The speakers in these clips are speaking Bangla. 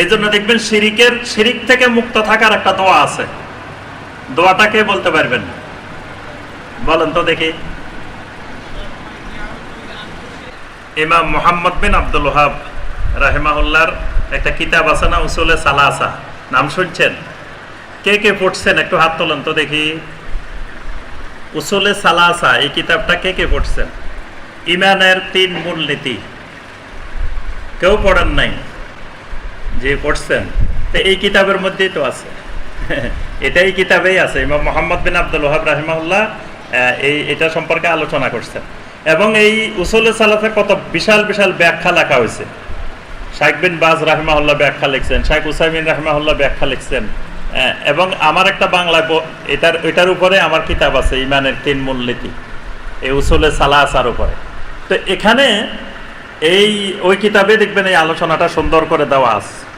এই জন্য দেখবেন শিরিকের, শিরিক থেকে মুক্ত থাকার একটা দোয়া আছে। দোয়াটা কে বলতে পারবেন? বলেন তো দেখি। ইমাম মোহাম্মদ বিন আব্দুল ওহাব রাহেমাহুল্লার একটা কিতাব আছে না, উসুলে সালাসা। নাম শুনছেন? কে কে পড়ছেন? একটু হাত তোলেন তো দেখি। উসুলে সালাসা, এই কিতাবটা কে কে পড়ছেন? ইমানের তিন মূলনীতি। কেউ পড়েন নাই। যে পড়ছেন তো এই কিতাবের মধ্যেই তো আছে। এটাই কিতাবেই আছে। ইমাম মোহাম্মদ বিন আব্দুল ওহাব রাহিমাহুল্লাহ আহ, এই এটা সম্পর্কে আলোচনা করছেন। এবং এই উসুলে সালাতে কত বিশাল বিশাল ব্যাখ্যা লেখা হয়েছে। শাইখ বিন বাজ রাহমাহুল্লাহ ব্যাখ্যা লিখছেন শাইখ উসাইমিন রাহমাহুল্লাহ ব্যাখ্যা লিখছেন এবং আমার একটা বাংলা এটার এটার উপরে আমার কিতাব আছে ইমানের তিন মূলনীতি এই উসুলে সালাসার উপরে। তো এখানে এই ওই কিতাবে দেখবেন এই আলোচনাটা সুন্দর করে দেওয়া আছে।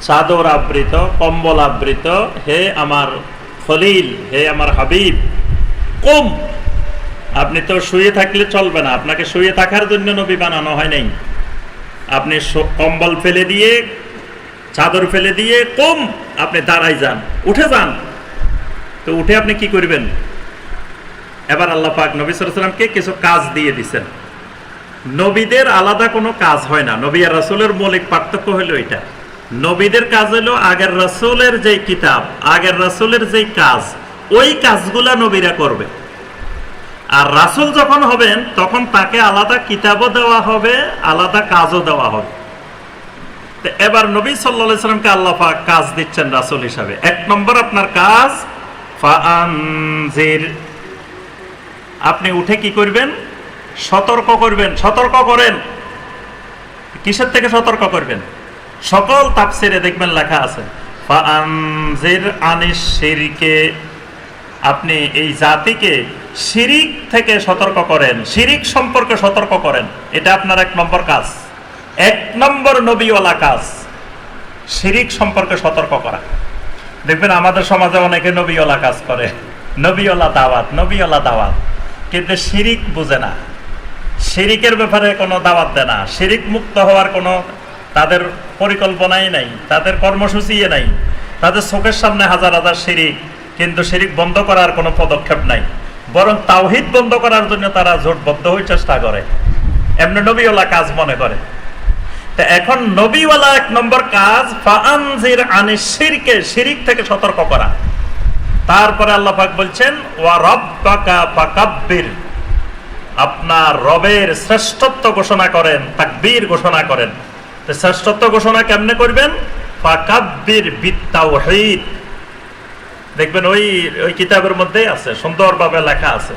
চাদর আবৃত, কম্বল আবৃত, হে আমার খলিল, হে আমার হাবিব, কম। আপনি তো শুয়ে থাকলে চলবে না। আপনাকে শুয়ে থাকার জন্য নবী বানানো হয় নাই। আপনি কম্বল ফেলে দিয়ে, চাদর ফেলে দিয়ে, কম আপনি দাঁড়াই যান, উঠে যান। তো উঠে আপনি কি করবেন? এবার আল্লাহ পাক নবী সাল্লামকে কিছু কাজ দিয়ে দিছেন। নবীদের আলাদা কোনো কাজ হয় না। নবী আর রাসূলের মৌলিক পার্থক্য হলো এটা। নবীদের কাজ হলো আগের রাসূলের যে কিতাব, আগের রাসূলের যে কাজ, ওই কাজগুলা নবীরা করবে। আর রাসূল যখন হবেন, তখন তাকে আলাদা কিতাবও দেওয়া হবে, আলাদা কাজও দেওয়া হবে। এবার নবী সাল্লা সাল্লামকে আল্লাহ কাজ দিচ্ছেন রাসূল হিসাবে। এক নম্বর আপনার কাজ আপনি উঠে কি করবেন? সতর্ক করবেন। সতর্ক করেন। কিসের থেকে সতর্ক করবেন? সকল তাপসিরে দেখবেন লেখা আছে শিরকে আপনি এই জাতিকে শিরিক থেকে সতর্ক করেন, শিরিক সম্পর্কে সতর্ক করেন, এটা আপনার এক নম্বর কাজ। এক নম্বর নবীওয়ালা কাজ, শিরিক সম্পর্কে সতর্ক করা। দেখবেন আমাদের সমাজে অনেকে নবীওয়ালা কাজ করে, নবীওয়ালা দাওয়াত নবীওয়ালা দাওয়াত, কিন্তু শিরিক বুঝে না। শিরিকের ব্যাপারে কোনো দাওয়াত দেয় না, শিরিক মুক্ত হওয়ার কোনো তাদের পরিকল্পনাই নাই, তাদের কর্মসূচি নাই, তাদের চোখের সামনে হাজার হাজার শিরিক, কিন্তু শিরিক বন্ধ করার কোনো পদক্ষেপ নাই। বরং তাওহিদ বন্ধ করার জন্য তারা জোটবদ্ধ হয়ে চেষ্টা করে। এমনি নবীওয়ালা কাজ মনে করে। তা এখন নবীওয়ালা এক নম্বর কাজ, ফাআনজির আনি শিরকে, শিরিক থেকে সতর্ক করা। তারপরে আল্লাহ পাক বলছেন আপনার রবের শ্রেষ্ঠত্ব ঘোষণা করেন, তাকবীর ঘোষণা করেন। শ্রেষ্ঠত্ব ঘোষণা কেমনে করবেন দেখবেন ওই ওই কিতাবের মধ্যেই আছে সুন্দরভাবে লেখা আছে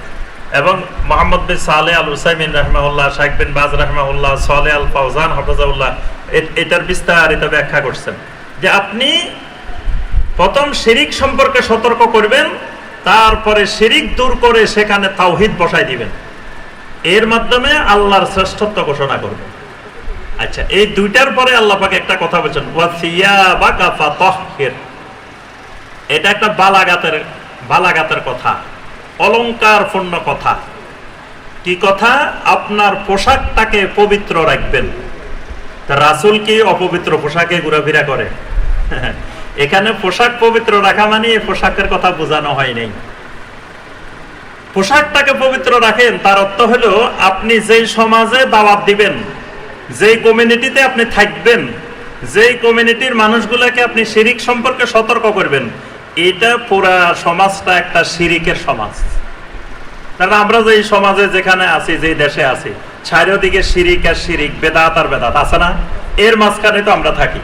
এবং মোহাম্মদ বিন সালে আল হুসাইমিন রহমাউল্লাহ শাইখ বিন বাজ রহমাউল্লাহ সালে আল ফাউজান হাফাজাউল্লাহ এটার বিস্তারিত ব্যাখ্যা করছেন যে আপনি প্রথম শিরিক সম্পর্কে সতর্ক করবেন তারপরে শিরিক দূর করে সেখানে তাওহিদ বসাই দিবেন এর মাধ্যমে আল্লাহর শ্রেষ্ঠত্ব ঘোষণা করবেন আচ্ছা এই দুইটার পরে আল্লাহ পাকে একটা কথা বলছেন এটা একটা বালাগাতের বালাগাতের কথা, অলঙ্কারপূর্ণ কথা। কি কথা? আপনার পোশাকটাকে পবিত্র রাখবেন। রাসুল কি অপবিত্র পোশাকে ঘোরাফেরা করে? এখানে পোশাক পবিত্র রাখা মানে পোশাকের কথা বোঝানো হয় নাই। পোশাকটাকে পবিত্র রাখেন, তার অর্থ হলো আপনি যেই সমাজে দাওয়াত দিবেন যেই কমিউনিটিতে আপনি থাকবেন, যেই কমিউনিটির মানুষগুলোকে আপনি শিরিক সম্পর্কে সতর্ক করবেন, এটা পুরা সমাজটা একটা শিরিকের সমাজ। কারণ আমরা যে সমাজে যেখানে আছি যে দেশে আছি, চারিদিকে শিরিক আর শিরিক, বেদাত আর বেদাত, আছে না? এর মাঝখানে তো আমরা থাকি।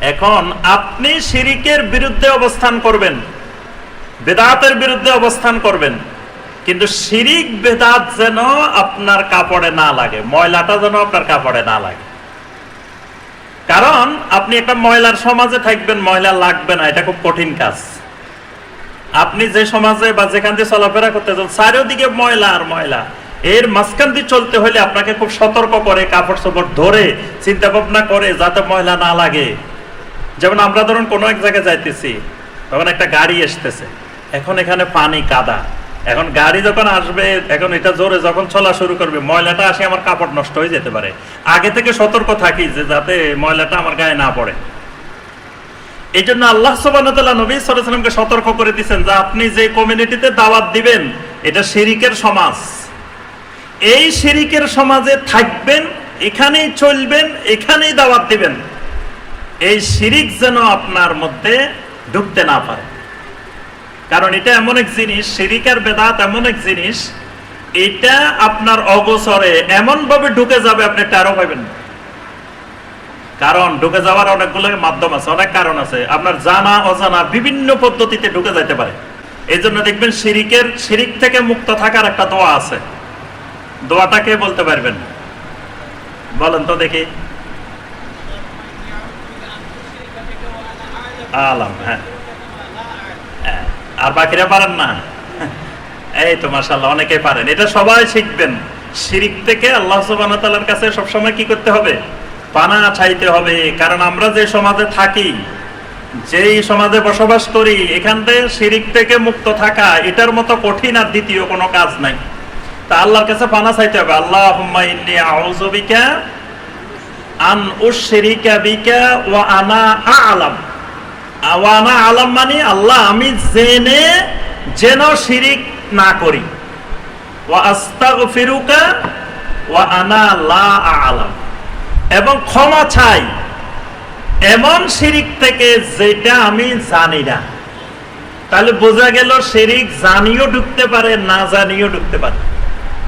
এখন আপনি শিরিকের বিরুদ্ধে অবস্থান করবেন, বেদাতের বিরুদ্ধে অবস্থান করবেন কিন্তু শিরিক বেদাত যেন আপনার কাপড়ে না লাগে, ময়লাটা যেন আপনার কাপড়ে না লাগে। কারণ আপনি একটা মহিলার সমাজে থাকবেন মহিলা লাগবে না, এটা খুব কঠিন কাজ। আপনি যে সমাজে বা যেখান দিয়ে চলাফেরা করতে চান চারিদিকে ময়লা আর ময়লা। এর মাঝখান দিয়ে চলতে হলে আপনাকে খুব সতর্ক করে, কাপড় চোপড় ধরে চিন্তা ভাবনা করে, যাতে ময়লা না লাগে। যেমন আমরা ধরুন কোনো এক জায়গায় যাইতেছি, তখন একটা গাড়ি আসতেছে। এখন এখানে পানি কাদা। এখন গাড়ি যখন আসবে, এখন এটা জোরে যখন চলা শুরু করবে, ময়লাটা আসে, আমার কাপড় নষ্ট হয়ে যেতে পারে। আগে থেকে সতর্ক থাকি যে যাতে ময়লাটা আমার গায়ে না পড়ে। এই জন্য আল্লাহ সোবানতাল্লাহ নবী সালামকে সতর্ক করে দিচ্ছেন যে আপনি যে কমিউনিটিতে দাওয়াত দিবেন, এটা শিরিকের সমাজ। এই শিরিকের সমাজে থাকবেন, এখানেই চলবেন, এখানেই দাওয়াত দিবেন। এই শিরিক যেন আপনার মধ্যে ঢুকতে না পারে। কারণ এটা এমন এক জিনিস শিরিকের বেদাত এমন এক জিনিস, এটা আপনার অগোচরে এমন ভাবে ঢুকে যাবে আপনি টেরো পাবেন। কারণ ঢুকে যাওয়ার অনেকগুলো মাধ্যম আছে, অনেক কারণ আছে। আপনার জানা, অজানা বিভিন্ন পদ্ধতিতে ঢুকে যাইতে পারে। এই জন্য দেখবেন শিরিকের শিরিক থেকে মুক্ত থাকার একটা দোয়া আছে। দোয়াটাকে বলতে পারবেন? বলেন তো দেখি। আলাম হ্যাঁ। আর বাকিরা পারেন না? এই তো মাসাল্লাহ অনেকে পারেন। এটা সবাই শিখবেন। শিরিক থেকে আল্লাহ তাআলার কাছে সবসময় কি করতে হবে? পানা চাইতে হবে। কারণ আমরা যে সমাজে থাকি, যেই সমাজে বসবাস করি, এখান থেকে শিরিক থেকে মুক্ত থাকা, এটার মতো কঠিন আর দ্বিতীয় কোনো কাজ নাই। তা আল্লাহর কাছে পানা চাইতে হবে। আল্লাহ আন উশরিকা বিকা ওয়া আনা আ'লাম। আওয়ানা আলাম মানে আল্লাহ, আমি জেনে, যেন শিরিক না করি। আস্তাগফিরুকা ওয়া আনা লা আ'লাম। এবং ক্ষমা চাই। এমন শিরিক থেকে যেটা আমি জানি না। তাহলে বোঝা গেল শিরিক জানিও ঢুকতে পারে, না জানিও ঢুকতে পারে।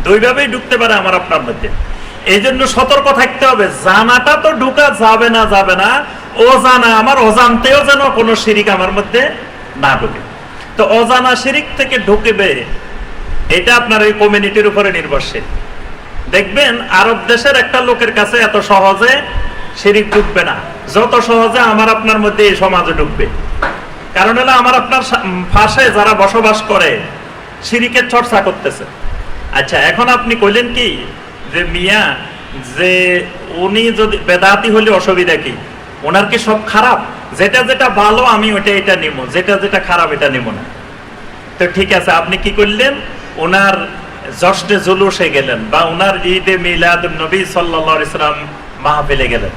দুইভাবেই ঢুকতে পারে আমার আপনার মধ্যে। এই জন্য সতর্ক থাকতে হবে, জানাটা তো ঢুকা যাবে না যাবে না। ও জানা আমার অজান্তেও যেন কোনো শিরিক আমার মধ্যে না ঢুকে। তো অজানা শিরিক থেকে ঢুকবে এটা আপনার এই কমিউনিটির উপরে নির্ভরশীল। দেখবেন আরব দেশের একটা লোকের কাছে এত সহজে শিরিক ঢুকবে না। যত সহজে আমার আপনার মধ্যে এই সমাজে ঢুকবে। কারণ হলো আমার আপনার সা- উম, পাশে যারা বসবাস করে শিরিকের চর্চা করতেছে। আচ্ছা এখন আপনি কইলেন কি যে মিয়া যে উনি যদি বেদাতি হলে অসুবিধা কি? ওনার কি সব খারাপ? যেটা যেটা ভালো, আমি ওইটা এটা নিব। যেটা যেটা খারাপ, এটা নিব না। তো ঠিক আছে, আপনি কি করলেন? ওনার জশ্নে জুলুসে গেলেন বা ওনার ঈদে মিলাদ নবী সাল্লাল্লাহু আলাইহি সাল্লাম মাহফিলে গেলেন।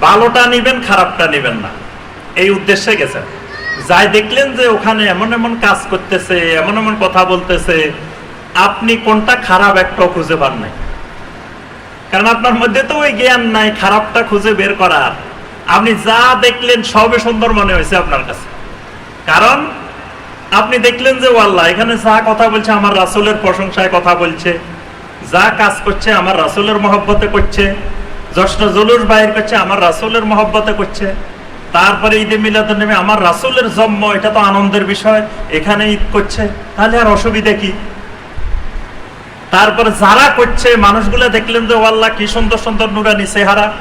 ভালোটা নিবেন, খারাপটা নিবেন না। এই উদ্দেশ্যে গেছেন। যাই দেখলেন যে ওখানে এমন এমন কাজ করতেছে, এমন এমন কথা বলতেছে, আপনি কোনটা খারাপ একটাও খুঁজে পান নাই। কারণ আপনার মধ্যে তো ওই জ্ঞান নাই, খারাপটা খুঁজে বের করার। আপনি যা দেখলেন সবে সুন্দর মনে হয়েছে আপনার কাছে। কারণ আপনি দেখলেন যে, ওয়াল্লাহ, এখানে যা কথা বলছে আমার রাসূলের প্রশংসায় কথা বলছে। যা কাজ করছে আমার রাসূলের মহব্বতে করছে। জশ্ন জলুস বাইর করছে আমার রাসূলের মহব্বতে করছে। তারপরে ঈদে মিলাদুন নবী আমার রাসূলের জন্ম, এটা তো আনন্দের বিষয়, এখানে ঈদ করছে। তাহলে আর অসুবিধা কি? তারপরে যারা করছে, মানুষগুলো দেখলেন যে, ওয়াল্লাহ, কি সুন্দর সুন্দর নুরানি চেহারা।